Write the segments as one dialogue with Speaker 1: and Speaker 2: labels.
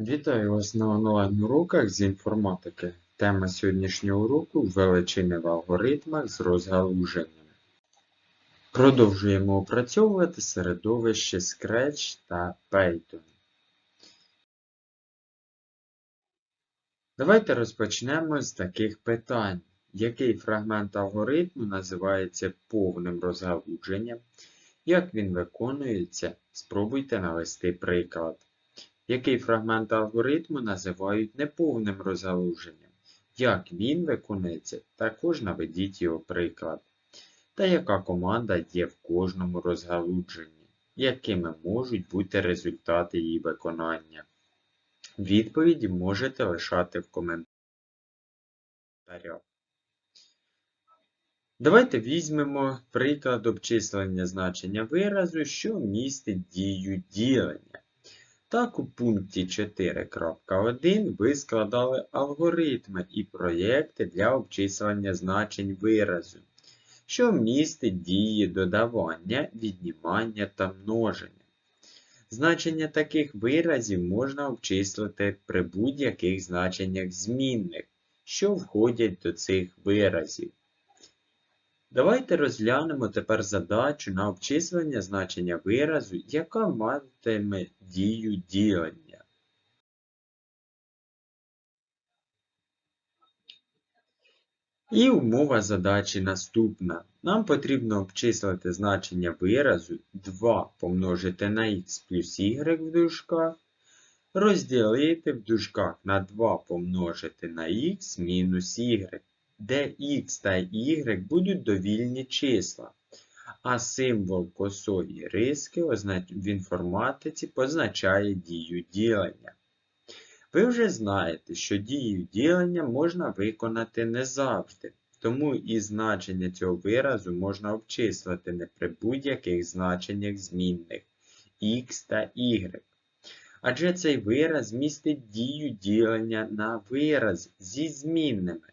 Speaker 1: Вітаю вас на онлайн-уроках з інформатики. Тема сьогоднішнього уроку величини в алгоритмах з розгалуженням. Продовжуємо опрацьовувати середовище Scratch та Python. Давайте розпочнемо з таких питань. Який фрагмент алгоритму називається повним розгалудженням? Як він виконується? Спробуйте навести приклад. Який фрагмент алгоритму називають неповним розгалуженням? Як він виконується, також наведіть його приклад. Та яка команда є в кожному розгалудженні? Якими можуть бути результати її виконання? Відповіді можете лишати в коментарях. Давайте візьмемо приклад обчислення значення виразу, що містить дію ділення. Так, у пункті 4.1 ви складали алгоритми і проєкти для обчислення значень виразу, що містить дії додавання, віднімання та множення. Значення таких виразів можна обчислити при будь-яких значеннях змінних, що входять до цих виразів. Давайте розглянемо тепер задачу на обчислення значення виразу, яка матиме дію ділення. І умова задачі наступна. Нам потрібно обчислити значення виразу 2 помножити на х плюс y в дужках, розділити в дужках на 2 помножити на х мінус y де x та y будуть довільні числа, а символ косої риски в інформатиці позначає дію ділення. Ви вже знаєте, що дію ділення можна виконати не завжди, тому і значення цього виразу можна обчислити не при будь-яких значеннях змінних x та y. Адже цей вираз містить дію ділення на вираз зі змінними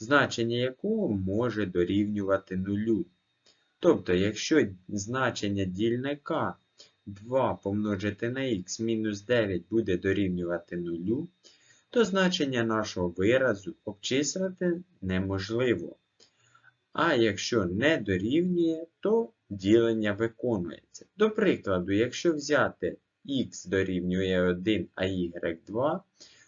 Speaker 1: значення якого може дорівнювати нулю. Тобто, якщо значення дільника 2 помножити на х мінус 9 буде дорівнювати нулю, то значення нашого виразу обчислити неможливо. А якщо не дорівнює, то ділення виконується. До прикладу, якщо взяти х дорівнює 1, а y 2,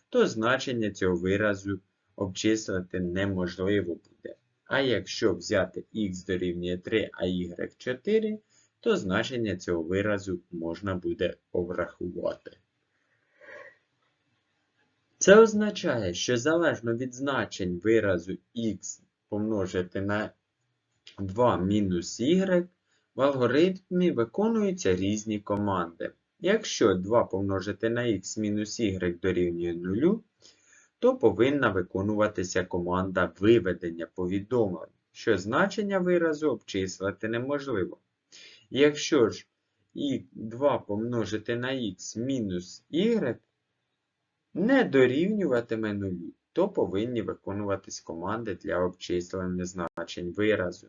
Speaker 1: то значення цього виразу обчислити неможливо буде. А якщо взяти х дорівнює 3, а y 4, то значення цього виразу можна буде обрахувати. Це означає, що залежно від значень виразу х помножити на 2 мінус y, в алгоритмі виконуються різні команди. Якщо 2 помножити на х мінус y дорівнює 0, то повинна виконуватися команда виведення повідомлень, що значення виразу обчислити неможливо. Якщо ж і 2 помножити на х мінус y не дорівнюватиме нулю, то повинні виконуватись команди для обчислення значень виразу.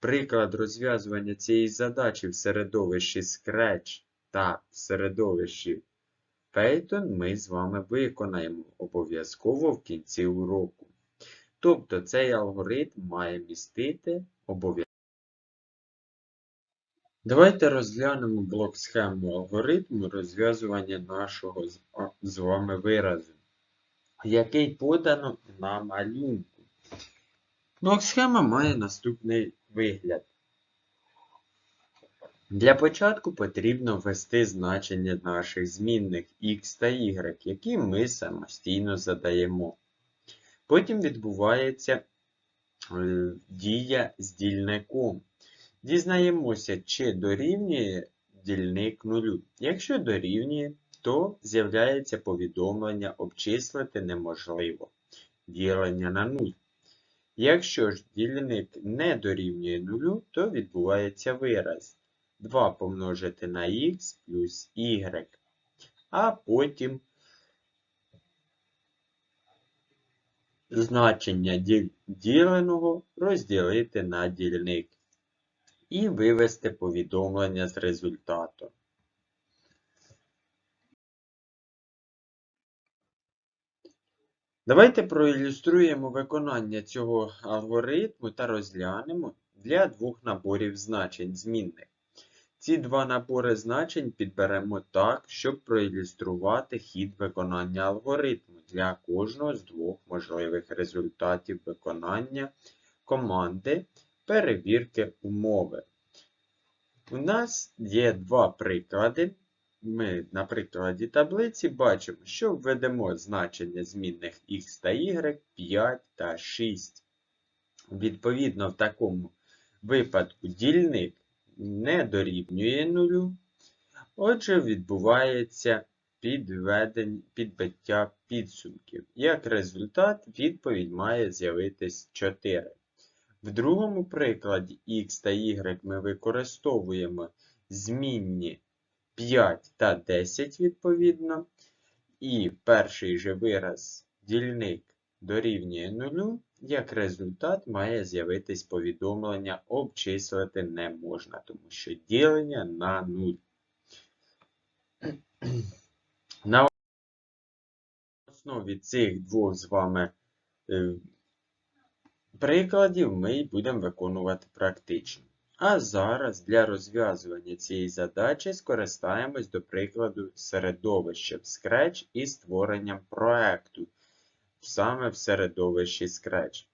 Speaker 1: Приклад розв'язування цієї задачі в середовищі Scratch та в середовищі Python ми з вами виконаємо обов'язково в кінці уроку. Тобто цей алгоритм має містити обов'язково. Давайте розглянемо блок схему алгоритму розв'язування нашого з вами виразу, який подано на малюнку. Блок схема має наступний вигляд. Для початку потрібно ввести значення наших змінних x та y, які ми самостійно задаємо. Потім відбувається е, дія з дільником. Дізнаємося, чи дорівнює дільник нулю. Якщо дорівнює, то з'являється повідомлення обчислити неможливо. Ділення на 0. Якщо ж дільник не дорівнює нулю, то відбувається вираз. 2 помножити на х плюс y, а потім значення діленого розділити на дільник і вивести повідомлення з результату. Давайте проілюструємо виконання цього алгоритму та розглянемо для двох наборів значень змінних. Ці два набори значень підберемо так, щоб проілюструвати хід виконання алгоритму для кожного з двох можливих результатів виконання команди перевірки умови. У нас є два приклади. Ми на прикладі таблиці бачимо, що введемо значення змінних x та y 5 та 6. Відповідно, в такому випадку дільник не дорівнює нулю. Отже, відбувається підбиття підсумків. Як результат, відповідь має з'явитись 4. В другому прикладі x та y ми використовуємо змінні 5 та 10 відповідно. І перший же вираз дільник дорівнює 0, як результат має з'явитись повідомлення обчислити не можна, тому що ділення на 0. На основі цих двох з вами е, прикладів ми будемо виконувати практично. А зараз для розв'язування цієї задачі скористаємось до прикладу середовища в Scratch і створенням проекту саме в середовищі Scratch.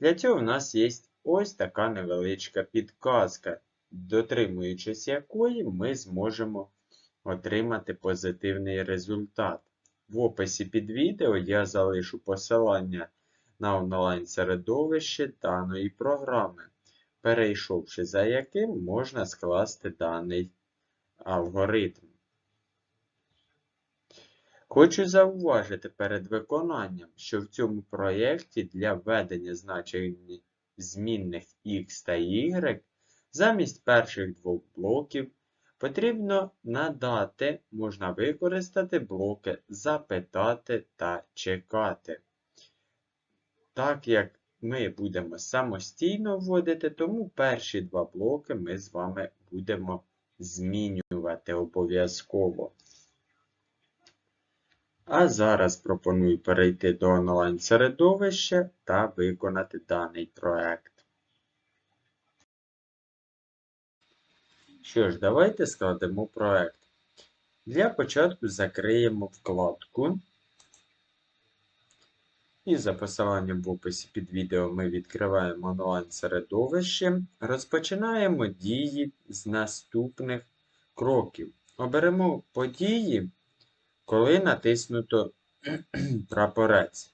Speaker 1: Для цього в нас є ось така невеличка підказка, дотримуючись якої ми зможемо отримати позитивний результат. В описі під відео я залишу посилання на онлайн-середовище даної програми перейшовши за яким можна скласти даний алгоритм. Хочу зауважити перед виконанням, що в цьому проєкті для введення значень змінних x та y замість перших двох блоків потрібно надати, можна використати блоки запитати та чекати. Так як ми будемо самостійно вводити, тому перші два блоки ми з вами будемо змінювати обов'язково. А зараз пропоную перейти до онлайн-середовища та виконати даний проект. Що ж, давайте складемо проект. Для початку закриємо вкладку. І за посиланням в описі під відео ми відкриваємо онлайн-середовище. Розпочинаємо дії з наступних кроків. Оберемо події, коли натиснуто прапорець.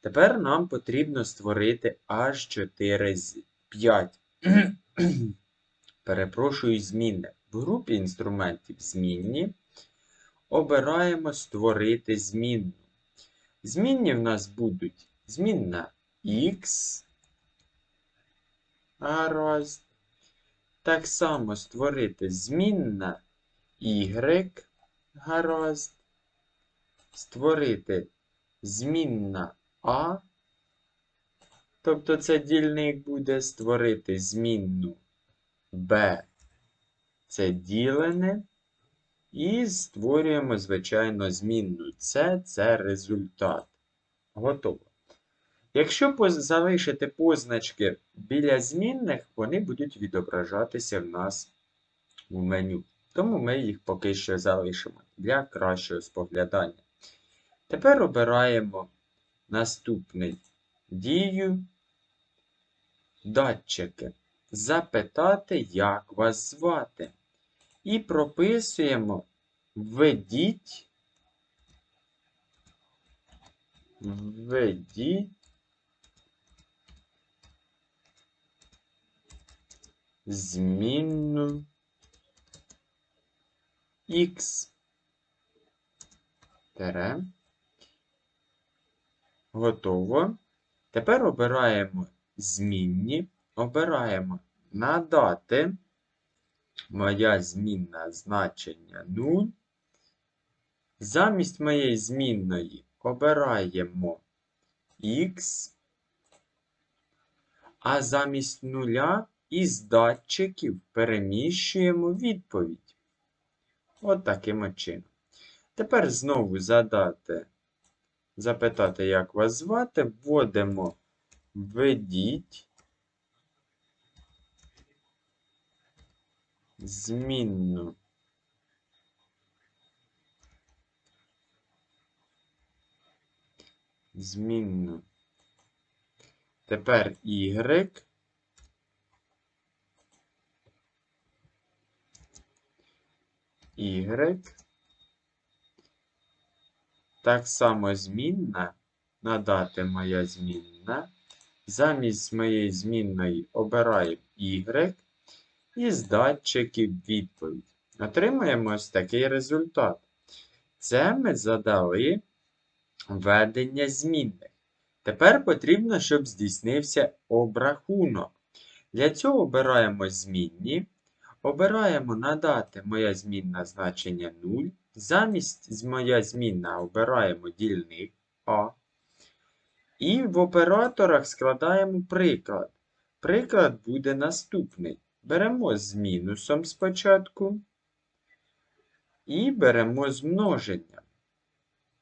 Speaker 1: Тепер нам потрібно створити аж 4 з 5. Перепрошую, зміни. В групі інструментів змінні. Обираємо Створити змінну. Змінні в нас будуть змінна X. Гаразд. Так само створити змінна Y. Гаразд. Створити змінна А. Тобто це дільник буде створити змінну B. Це ділене. І створюємо, звичайно, змінну С це результат. Готово. Якщо залишити позначки біля змінних, вони будуть відображатися в нас в меню. Тому ми їх поки що залишимо для кращого споглядання. Тепер обираємо наступний дію датчики. Запитати, як вас звати. І прописуємо введіть, введіть змінну X. Тере. Готово. Тепер обираємо змінні, обираємо надати моя змінна значення 0. Замість моєї змінної обираємо X, а замість нуля із датчиків переміщуємо відповідь. От чином. Тепер знову задати запитати, як вас звати, вводимо введіть змінну. Змінну. Тепер Y. Y. Так само змінна. Надати моя змінна. Замість моєї змінної обираємо Y. І з датчиків відповідь. Отримаємо ось такий результат. Це ми задали введення змінних. Тепер потрібно, щоб здійснився обрахунок. Для цього обираємо змінні. Обираємо надати моя змінна значення 0. Замість моя змінна обираємо дільник А. І в операторах складаємо приклад. Приклад буде наступний. Беремо з мінусом спочатку. І беремо з множенням.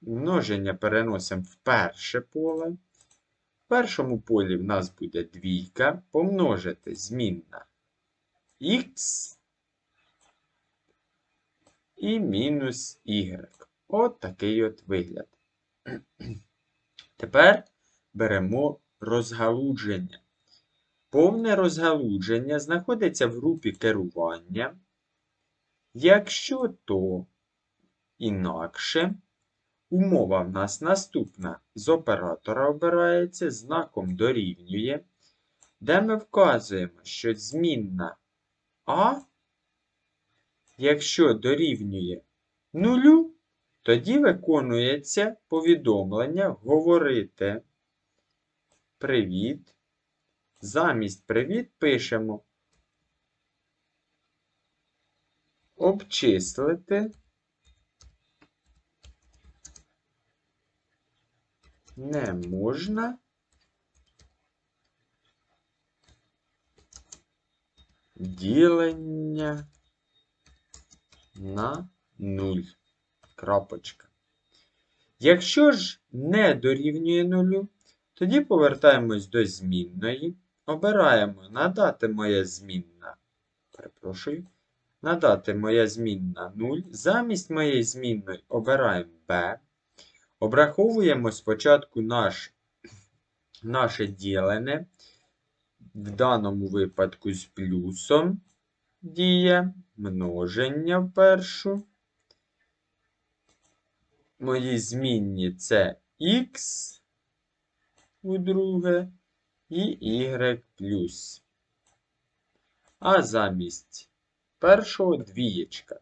Speaker 1: Множення переносимо в перше поле. В першому полі в нас буде двійка. Помножити змінна х і мінус y. От такий от вигляд. Тепер беремо розгалудження. Повне розгалудження знаходиться в групі керування. Якщо то інакше, умова в нас наступна. З оператора обирається, знаком дорівнює, де ми вказуємо, що змінна А, якщо дорівнює нулю, тоді виконується повідомлення говорити Привіт. Замість привіт пишемо обчислити не можна ділення на 0. Крапочка. Якщо ж не дорівнює нулю, тоді повертаємось до змінної. Обираємо надати моя змінна. Перепрошую. Надати моя змінна 0. Замість моєї змінної обираємо B. Обраховуємо спочатку наш, наше ділене. В даному випадку з плюсом діє множення в першу. Мої змінні це х у друге і y плюс. А замість першого двієчка.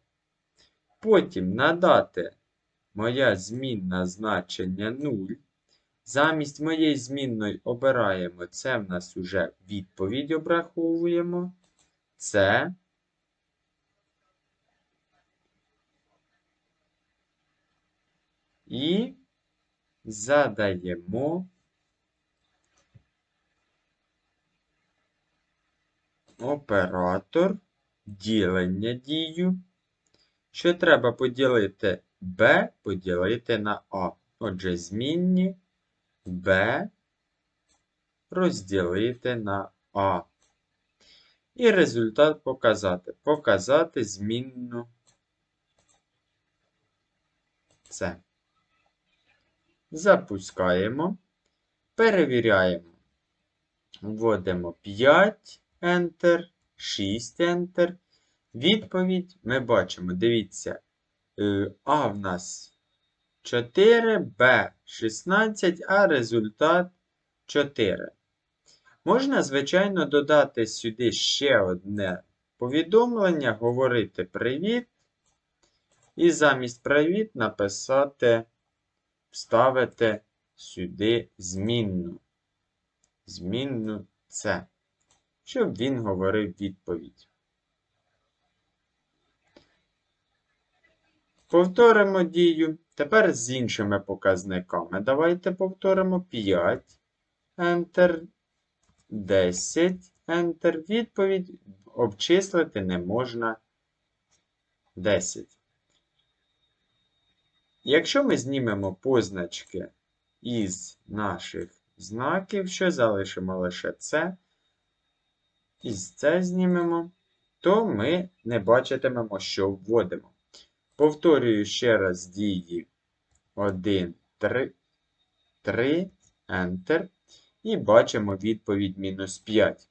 Speaker 1: Потім надати моя змінна значення 0. Замість моєї змінної обираємо, це в нас уже відповідь обраховуємо. Це і задаємо оператор ділення дію. Що треба поділити b поділити на А. Отже, змінні b розділити на А. І результат показати. Показати змінну С. Запускаємо. Перевіряємо. Вводимо 5 Enter, 6 Enter. Відповідь ми бачимо, дивіться, е, А в нас 4, Б 16, а результат 4. Можна, звичайно, додати сюди ще одне повідомлення, говорити привіт. І замість привіт написати, вставити сюди змінну. Змінну С. Щоб він говорив відповідь. Повторимо дію. Тепер з іншими показниками. Давайте повторимо 5. Enter. 10. Enter. Відповідь обчислити не можна 10. Якщо ми знімемо позначки із наших знаків, що залишимо лише це, і це знімемо, то ми не бачитимемо, що вводимо. Повторюю ще раз дії 1, 3, 3, Enter. І бачимо відповідь мінус 5.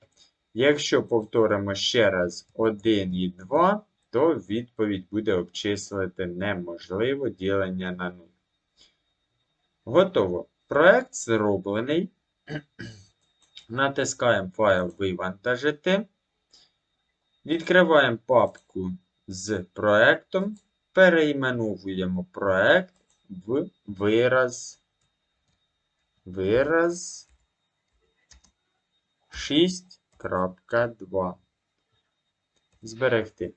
Speaker 1: Якщо повторимо ще раз 1 і 2, то відповідь буде обчислити неможливо ділення на 0. Готово. Проект зроблений. Натискаємо файл Вивантажити. Відкриваємо папку з проектом. Переіменовуємо проект в вираз. Вираз 6.2. Зберегти.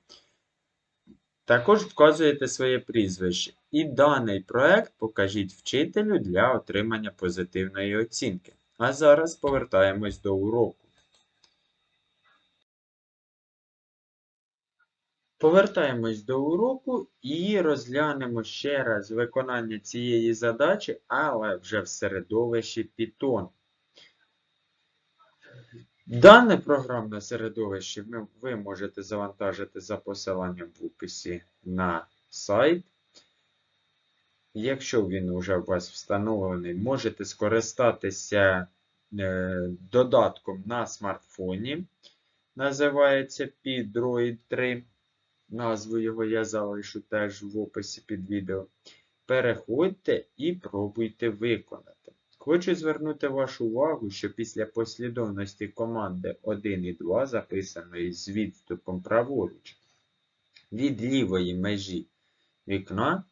Speaker 1: Також вказуєте своє прізвище. І даний проект покажіть вчителю для отримання позитивної оцінки. А зараз повертаємось до уроку. Повертаємось до уроку і розглянемо ще раз виконання цієї задачі, але вже в середовищі Python. Дане програмне середовище ви- можете завантажити за посиланням в описі на сайт. Якщо він вже у вас встановлений, можете скористатися е, додатком на смартфоні. Називається P-Droid 3. Назву його я залишу теж в описі під відео. Переходьте і пробуйте виконати. Хочу звернути вашу увагу, що після послідовності команди 1 і 2, записаної з відступом праворуч від лівої межі вікна,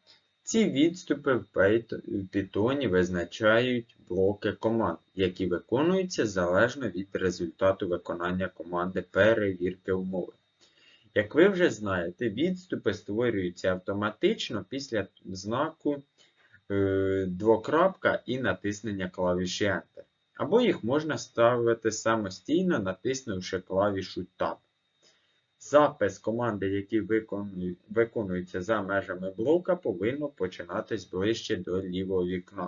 Speaker 1: ці відступи в Python- визначають блоки команд, які виконуються залежно від результату виконання команди перевірки умови. Як ви вже знаєте, відступи створюються автоматично після знаку е, двокрапка і натиснення клавіші Enter. Або їх можна ставити самостійно, натиснувши клавішу Tab. Запис команди, які виконуються за межами блока, повинно починатись ближче до лівого вікна.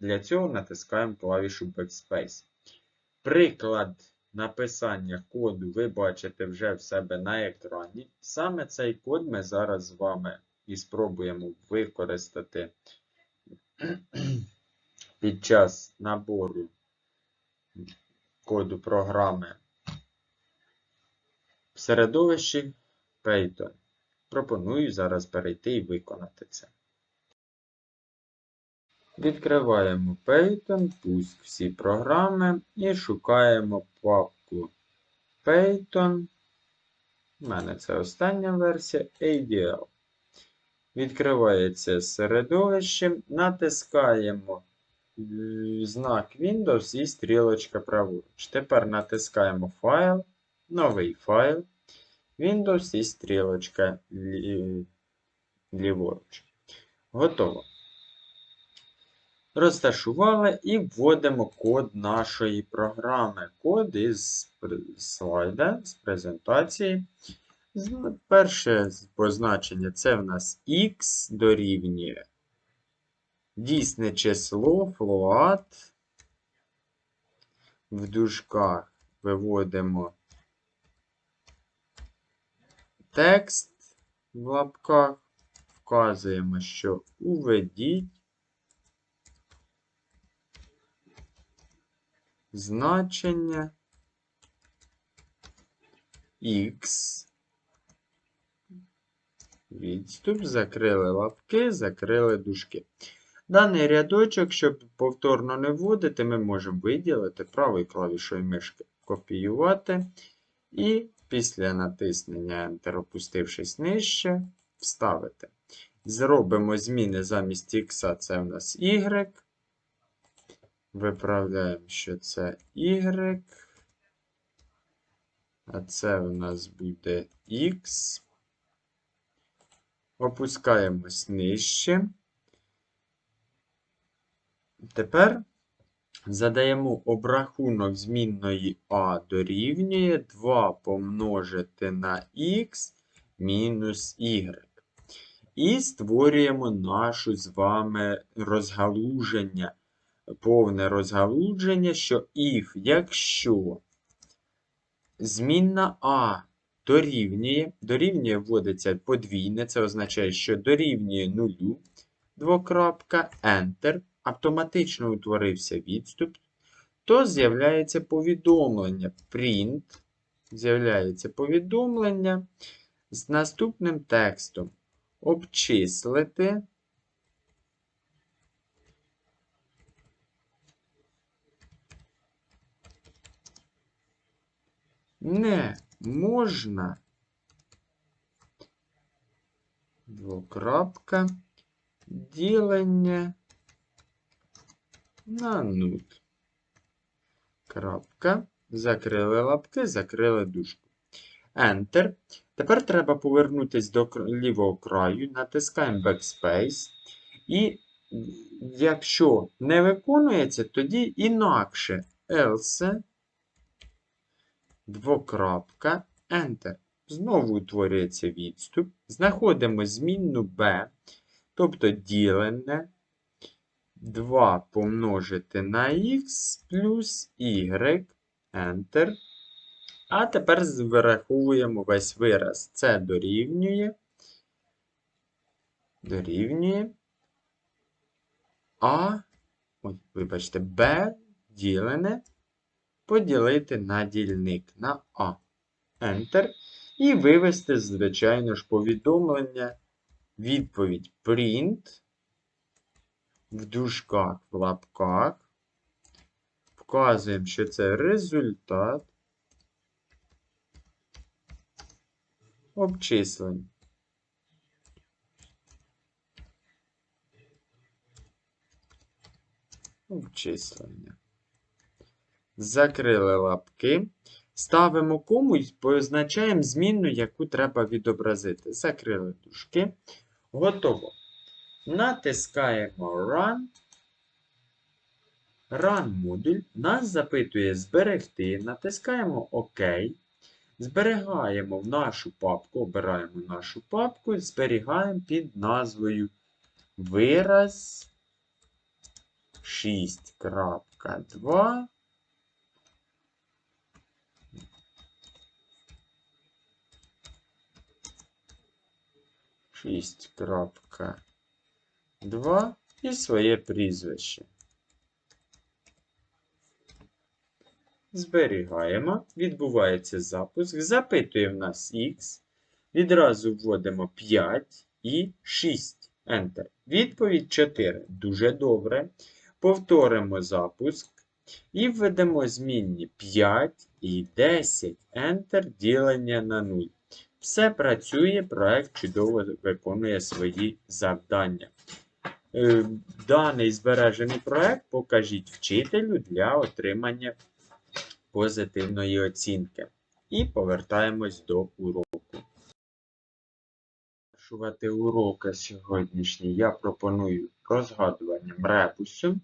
Speaker 1: Для цього натискаємо клавішу Backspace. Приклад написання коду ви бачите вже в себе на екрані. Саме цей код ми зараз з вами і спробуємо використати під час набору коду програми в середовищі Python. Пропоную зараз перейти і виконати це. Відкриваємо Python, пуск всі програми і шукаємо папку Python. У мене це остання версія ADL. Відкривається середовище, натискаємо знак Windows і стрілочка праворуч. Тепер натискаємо файл, новий файл, Windows і стрілочка лі- ліворуч. Готово. Розташували і вводимо код нашої програми. Код із слайда, з презентації. Перше позначення це в нас x дорівнює дійсне число, float. В дужках виводимо текст в лапках, вказуємо, що уведіть значення x. Відступ, закрили лапки, закрили дужки. Даний рядочок, щоб повторно не вводити, ми можемо виділити правою клавішою мишки, копіювати. І після натиснення Enter, опустившись нижче, вставити. Зробимо зміни замість X, це в нас Y. Виправляємо, що це Y. А це в нас буде X. Опускаємось нижче. Тепер задаємо обрахунок змінної А дорівнює 2 помножити на Х мінус Y. І створюємо нашу з вами розгалуження, повне розгалуження, що if, якщо змінна А дорівнює, дорівнює вводиться подвійне, це означає, що дорівнює нулю, двокрапка, Enter, автоматично утворився відступ, то з'являється повідомлення print, з'являється повідомлення з наступним текстом. Обчислити не можна двокрапка ділення на нуль. Крапка. Закрили лапки, закрили дужку. Enter. Тепер треба повернутися до лівого краю, натискаємо Backspace. І якщо не виконується, тоді інакше else, двокрапка, Enter. Знову утворюється відступ. Знаходимо змінну B, тобто ділене 2 помножити на x плюс y, Enter. А тепер вираховуємо весь вираз. Це дорівнює. Дорівнює. А, ой, вибачте, Б ділене поділити на дільник на А. Enter. І вивести, звичайно ж, повідомлення. Відповідь print. В дужках, в лапках. Вказуємо, що це результат. Обчислення. Обчислення. Закрили лапки. Ставимо кому і позначаємо змінну, яку треба відобразити. Закрили дужки. Готово. Натискаємо Run. Run модуль. Нас запитує зберегти. Натискаємо ОК. Зберігаємо в нашу папку, обираємо нашу папку, зберігаємо під назвою вираз 6.2. Шість крапка два і своє прізвище. Зберігаємо, відбувається запуск, запитує в нас X. Відразу вводимо 5 і 6. Enter. Відповідь 4. Дуже добре. Повторимо запуск. І введемо змінні 5 і 10. Enter ділення на 0. Все працює, проект чудово виконує свої завдання. Е, даний збережений проект покажіть вчителю для отримання позитивної оцінки. І повертаємось до уроку. Завершувати уроки сьогоднішній я пропоную розгадуванням ребусу.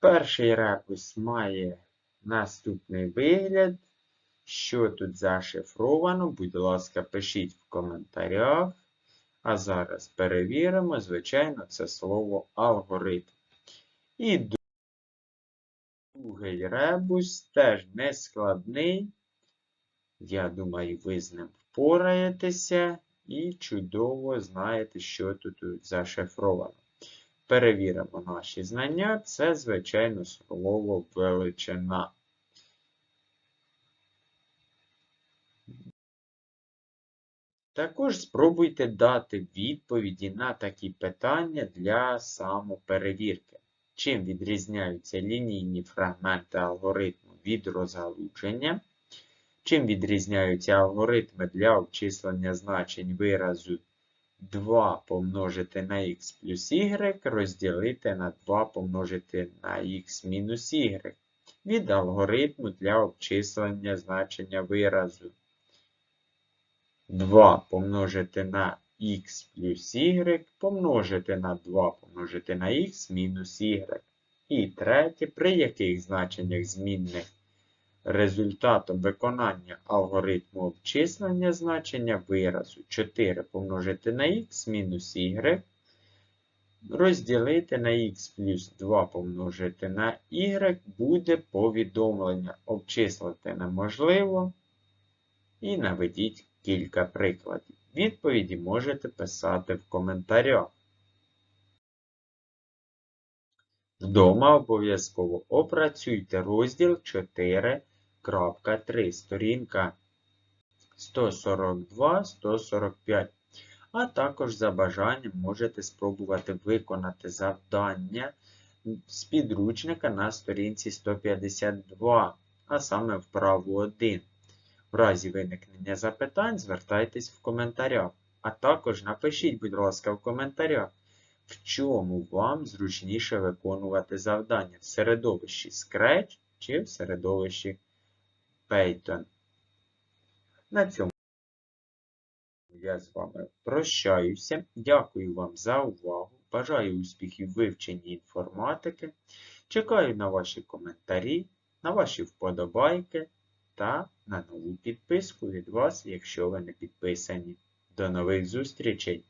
Speaker 1: Перший ребус має наступний вигляд. Що тут зашифровано, будь ласка, пишіть в коментарях. А зараз перевіримо, звичайно, це слово алгоритм. І Другий ребус теж не складний. Я думаю, ви з ним впораєтеся і чудово знаєте, що тут зашифровано. Перевіримо наші знання. Це, звичайно, слово величина. Також спробуйте дати відповіді на такі питання для самоперевірки. Чим відрізняються лінійні фрагменти алгоритму від розгалудження? Чим відрізняються алгоритми для обчислення значень виразу 2 помножити на х плюс y розділити на 2 помножити на х мінус y від алгоритму для обчислення значення виразу 2 помножити на х плюс y помножити на 2 помножити на х мінус y. І третє, при яких значеннях змінних Результатом виконання алгоритму обчислення значення виразу 4 помножити на х мінус y розділити на х плюс 2 помножити на y буде повідомлення. Обчислити неможливо. І наведіть кілька прикладів. Відповіді можете писати в коментарях. Вдома обов'язково опрацюйте розділ 4.3, сторінка 142-145. А також за бажанням можете спробувати виконати завдання з підручника на сторінці 152, а саме вправу 1. В разі виникнення запитань звертайтесь в коментарях. А також напишіть, будь ласка, в коментарях, в чому вам зручніше виконувати завдання в середовищі Scratch чи в середовищі Python. На цьому я з вами прощаюся. Дякую вам за увагу. Бажаю успіхів вивченні інформатики. Чекаю на ваші коментарі, на ваші вподобайки та на нову підписку від вас, якщо ви не підписані. До нових зустрічей!